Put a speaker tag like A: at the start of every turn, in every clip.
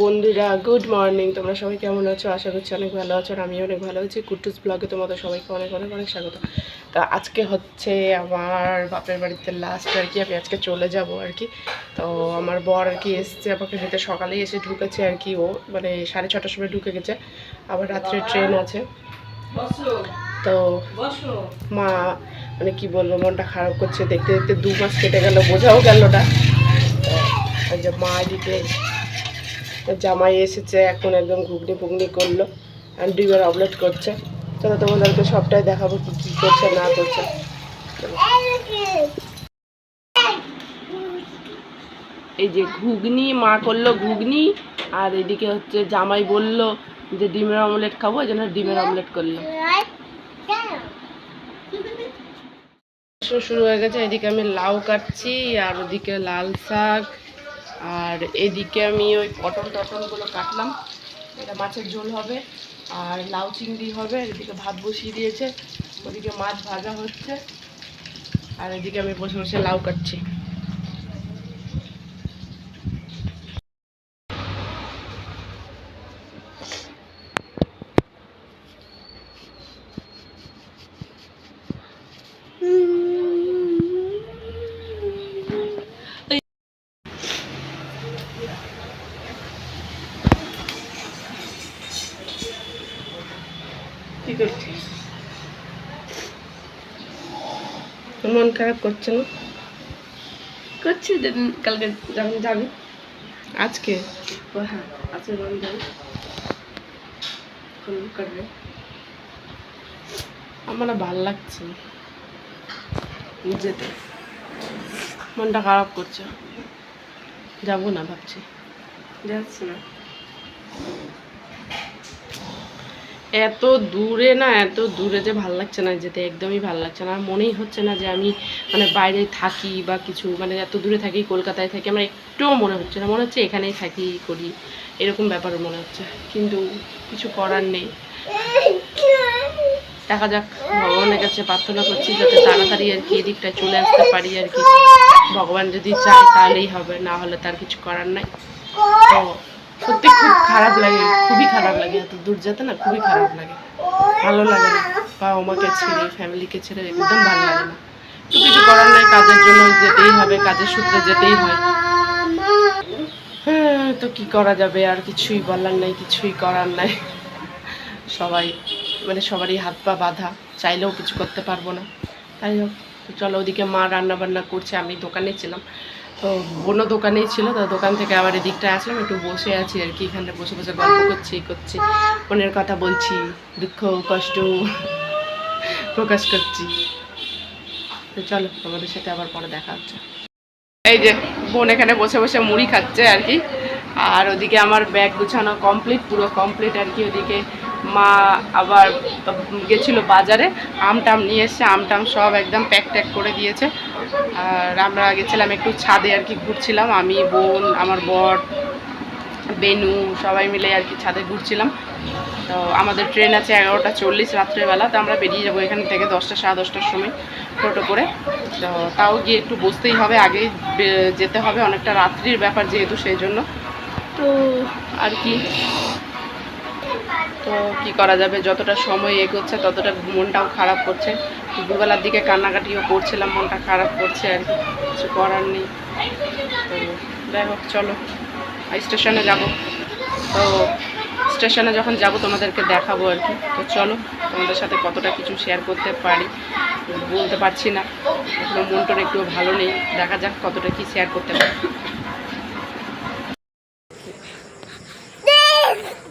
A: বন্ধুরা good morning তোমরা সবাই কেমন আছো? আশা করছি অনেক ভালো আছো আর আমি অনেক ভালো আছি। কুটুস ব্লগে তোমাদের সবাইকে অনেক অনেক অনেক স্বাগত। তা আজকে হচ্ছে আমার বাপের বাড়িতে লাস্ট আর কি আমি আজকে চলে যাব আর কি। তো আমার বর আর কি এসছে আমাকে নিতে। সকালেই এসে ঢুকেছে আর কি ও। মানে সাড়ে ছটার সময় ঢুকে গেছে। আবার রাত্রে ট্রেন আছে। তো মা মানে কি বলব মনটা খারাপ করছে। দেখতে দেখতে দু মাস কেটে গেল বোঝাও গেল না। যে মা এদিকে জামাই এসেছে এখন একদম ঘুগনি ফুগনি করল আর ডিমের অমলেট করছে। চলো তোমাদেরকে সবটাই দেখাবো কি কী করছে না করছে। এই যে ঘুগনি মা করল ঘুগনি আর এদিকে হচ্ছে জামাই বলল যে ডিমের অমলেট খাব এই জন্য ডিমের অমলেট করল। শুরু হয়ে গেছে এদিকে আমি লাউ কাটছি আর ওদিকে লাল শাক আর এদিকে আমি ওই পটল টটলগুলো কাটলাম। এটা মাছের ঝোল হবে, আর লাউ চিংড়ি হবে এদিকে ভাত বসিয়ে দিয়েছে। ওদিকে মাছ ভাজা হচ্ছে, আর এদিকে আমি বসে বসে লাউ কাটছি। কি করছিস? মন খারাপ করছে না? করছি যেদিন কালকে যখন যাবি। আজকে? ও হ্যাঁ আজকে যখন যাবি ফোন করবে। আমার ভালো লাগছে। যেতে মনটা খারাপ করছে। যাব না ভাবছি। যাচ্ছি না। এত দূরে না, এত দূরে যে ভালো লাগছে না যেতে, একদমই ভালো লাগছে না। মনেই হচ্ছে না যে আমি মানে বাইরে থাকি বা কিছু মানে এত দূরে থাকি, কলকাতায় থাকি, আমার একটুও মনে হচ্ছে না। মনে হচ্ছে এখানেই থাকি, করি। এরকম ব্যাপার মনে হচ্ছে। কিন্তু কিছু করার নেই। দেখা যাক, ভগবানের কাছে প্রার্থনা করছি যাতে তাড়াতাড়ি আর কি এদিকটায় চলে আসতে পারি আর কি। ভগবান যদি চায় তাহলেই হবে, না হলে তার কিছু করার নাই। তো সত্যি খুব খারাপ লাগে, খুবই খারাপ লাগে এত দূর যেতে না, খুবই খারাপ লাগে। ভালো লাগে না, বাবা মাকে ছেড়ে ফ্যামিলিকে ছেড়ে, একদম ভালো লাগে না। তো কিছু করার নাই, কাজের জন্য যেতেই হবে, কাজের সূত্রে যেতেই হয়। হ্যাঁ তো কি করা যাবে, আর কিছুই বলার নাই, কিছুই করার নাই। সবাই মানে সবারই হাত পা বাঁধা, চাইলেও কিছু করতে পারব না। তাই হোক চলো ওদিকে মা রান্না বান্না করছে, আমি দোকানে ছিলাম। তো বোনও দোকানেই ছিল, তো দোকান থেকে আবার এদিকটা আসলাম, একটু বসে আছি আর কি, এখানটা বসে বসে গল্প করছি করছি মনের কথা বলছি, দুঃখ, কষ্ট প্রকাশ করছি। তো চলো, তোমাদের সাথে আবার পরে দেখা হচ্ছে। এই যে বোন এখানে বসে বসে মুড়ি খাচ্ছে আর কি। আর ওদিকে আমার ব্যাগ গুছানো কমপ্লিট পুরো কমপ্লিট আর কি। ওদিকে মা আবার গেছিল বাজারে আম টাম নিয়ে এসছে আম টাম সব একদম প্যাক ট্যাক করে দিয়েছে। আর আমরা গেছিলাম একটু ছাদে আর কি ঘুরছিলাম, আমি, বোন, আমার বর, বেনু, সবাই মিলে আর কি ছাদে ঘুরছিলাম। তো আমাদের ট্রেন আছে এগারোটা চল্লিশ রাত্রেবেলা, তো আমরা বেরিয়ে যাব এখান থেকে দশটা, সাড়ে দশটার সময় টোটো করে। তো তাও গিয়ে একটু বসতেই হবে, আগে যেতে হবে, অনেকটা রাত্রির ব্যাপার যেহেতু, সেই জন্য। তো আর কি। তো কি করা যাবে? যতটা সময় এগোচ্ছে, ততটা মনটাও খারাপ করছে। দুবেলার দিকে কান্নাকাটিও করছিলাম, মনটা খারাপ করছে আর কি। কিছু করার নেই। তো যাই হোক, চলো। স্টেশনে যাব। তো স্টেশনে যখন যাব, তোমাদেরকে দেখাবো আর কি। তো চলো, তোমাদের সাথে কতটা কিছু শেয়ার করতে পারি, বলতে পারছি না। এখনও মনটার একটু ভালো নেই। দেখা যাক কতটা কি শেয়ার করতে পারি।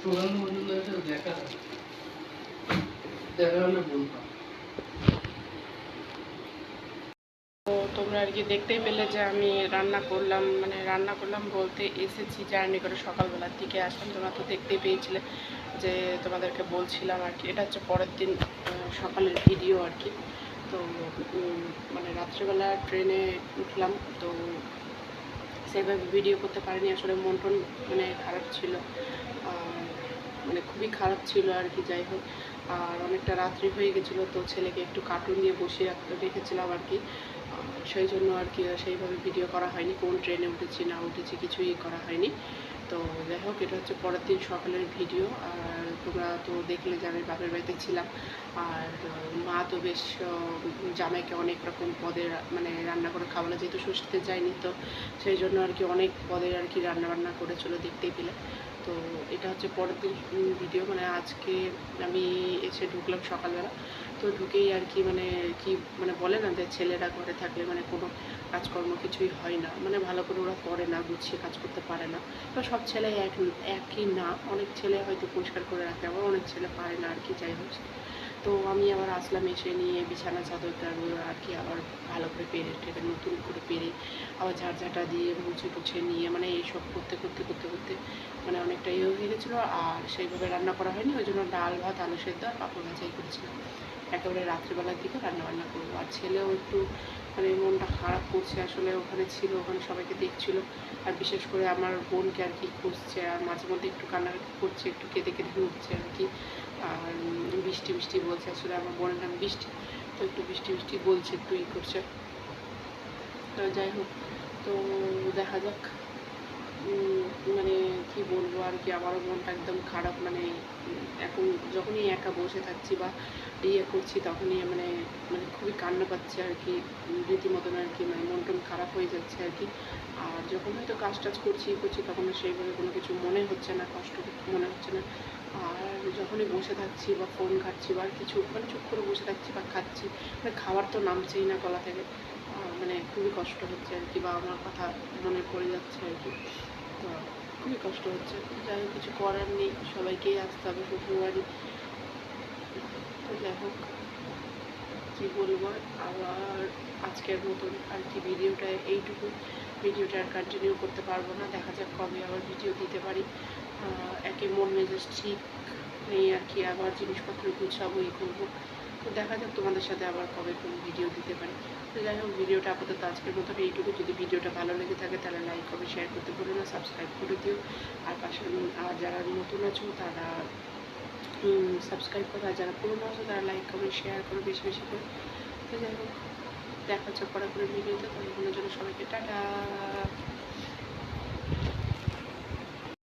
B: সুগন্ধ মজুমদারের দেখা দেখা হলে বলতাম।
A: তোমরা আর কি দেখতেই পেলে যে আমি রান্না করলাম মানে রান্না করলাম বলতে এসেছি জার্নি করে সকালবেলার দিকে আসলাম। তোমরা তো দেখতেই পেয়েছিলে যে তোমাদেরকে বলছিলাম আর কি। এটা হচ্ছে পরের দিন সকালের ভিডিও আর কি। তো মানে রাত্রেবেলা ট্রেনে উঠলাম, তো সেভাবে ভিডিও করতে পারিনি, আসলে মন টন মানে খারাপ ছিল। মানে খুবই খারাপ ছিল আর কি, যাই হোক। আর অনেকটা রাত্রি হয়ে গেছিল, তো ছেলেকে একটু কার্টুন দিয়ে বসিয়ে রেখেছিলাম আর কি। সেই জন্য আর কি সেইভাবে ভিডিও করা হয়নি, কোন ট্রেনে উঠেছি, না উঠেছি, কিছুই করা হয়নি। তো যাই হোক, এটা হচ্ছে পরের দিন সকালের ভিডিও। আর তোমরা তো দেখলে যে আমি বাপের বাড়িতে ছিলাম। আর মা তো বেশ জামাইকে অনেক রকম পদের মানে রান্না করে খাওয়ালো যেহেতু ষষ্ঠীতে যায়নি তো, সেই জন্য আর কি অনেক পদের আর কি রান্না বান্না করেছিল দেখতেই পেলে। তো এটা হচ্ছে পরের দিন ভিডিও। মানে আজকে আমি এসে ঢুকলাম সকালবেলা। তো ঢুকেই আর কি মানে কি মানে বলে না যে ছেলেরা ঘরে থাকলে মানে কোনো কাজকর্ম কিছুই হয় না। মানে ভালো করে ওরা করে না, গুছিয়ে কাজ করতে পারে না। তো সব ছেলে এক, একই না। অনেক ছেলে হয়তো পরিষ্কার করে রাখে, আবার অনেক ছেলে পারে না আর কি, যাই হোক। তো আমি আবার আসলাম এসে নিয়ে বিছানা চাদরটা আর কি আবার ভালো করে পেরে, টেরে নতুন করে পেরে আবার ঝাড় ঝাঁটা দিয়ে মুছে টুছে নিয়ে মানে এইসব করতে করতে করতে করতে মানে অনেকটা ইয়ে হয়ে গেছিল। আর সেইভাবে রান্না করা হয়নি, ওই জন্য ডাল, ভাত, আলু সেদ্ধ আর পাঁপড় ভাজাই করেছিলাম। একেবারে রাত্রিবেলার দিকে রান্না বান্না করব। আর ছেলেও একটু মানে মনটা খারাপ করছে, আসলে ওখানে ছিল, ওখানে সবাইকে দেখছিল। আর বিশেষ করে আমার বোনকে আর কি খুঁজছে, আর মাঝে মধ্যে একটু কান্নাকাটি করছে, একটু কেঁদে কেঁদে উঠছে আর কি। আর বৃষ্টি বৃষ্টি বলছে, আসলে আমার বোনের নাম বৃষ্টি। তো একটু বৃষ্টি বৃষ্টি বলছে, একটু ই করছে। তো যাই হোক, তো দেখা যাক। মানে কি বলব আর কি, আমারও মনটা একদম খারাপ মানে এখন যখনই একা বসে থাকছি বা ইয়ে করছি তখনই মানে মানে খুবই কান্না পাচ্ছে আর কি, রীতিমতন আর কি মানে মন টন খারাপ হয়ে যাচ্ছে আর কি। আর যখন হয়তো কাজ টাজ করছি, ই করছি তখন সেইভাবে কোনো কিছু মনে হচ্ছে না, কষ্ট মনে হচ্ছে না। আর যখনই বসে থাকছি বা ফোন ঘাটছি বা কিছু মানে চুপ করে বসে থাকছি বা খাচ্ছি মানে খাবার তো নামছেই না গলা থেকে। মানে খুবই কষ্ট হচ্ছে আর কি, বা আমার কথা মনে পড়ে যাচ্ছে আর কি। তো খুবই কষ্ট হচ্ছে। যাই হোক, কিছু করার নেই, সবাইকেই আসতে হবে শ্বশুরবাড়ি তো যাই হোক, কী বলব আবার আজকের মতন আর কি ভিডিওটা এইটুকু। ভিডিওটা আর কন্টিনিউ করতে পারব না, দেখা যাক কবে আবার ভিডিও দিতে পারি। একে মন মেজাজ ঠিক নেই আর কি আবার জিনিসপত্র গুছাবো, ই করব। তো দেখা যাক তোমাদের সাথে আবার কবে কোন ভিডিও দিতে পারি। তো যাই হোক ভিডিওটা আপাতত আজকের মতন এইটুকু। যদি ভিডিওটা ভালো লেগে থাকে, তাহলে লাইক কবে শেয়ার করতে ভুলো না সাবস্ক্রাইব করে দিও। আর পাশে আর যারা নতুন আছো, তারা সাবস্ক্রাইব করো। আর যারা পুরনো আছো, তারা লাইক কমেন্ট শেয়ার করো বেশি বেশি করে। তো যাই হোক, দেখা হচ্ছে পরে করে ভিডিওতে ততক্ষণের জন্য সবাইকে টাটা।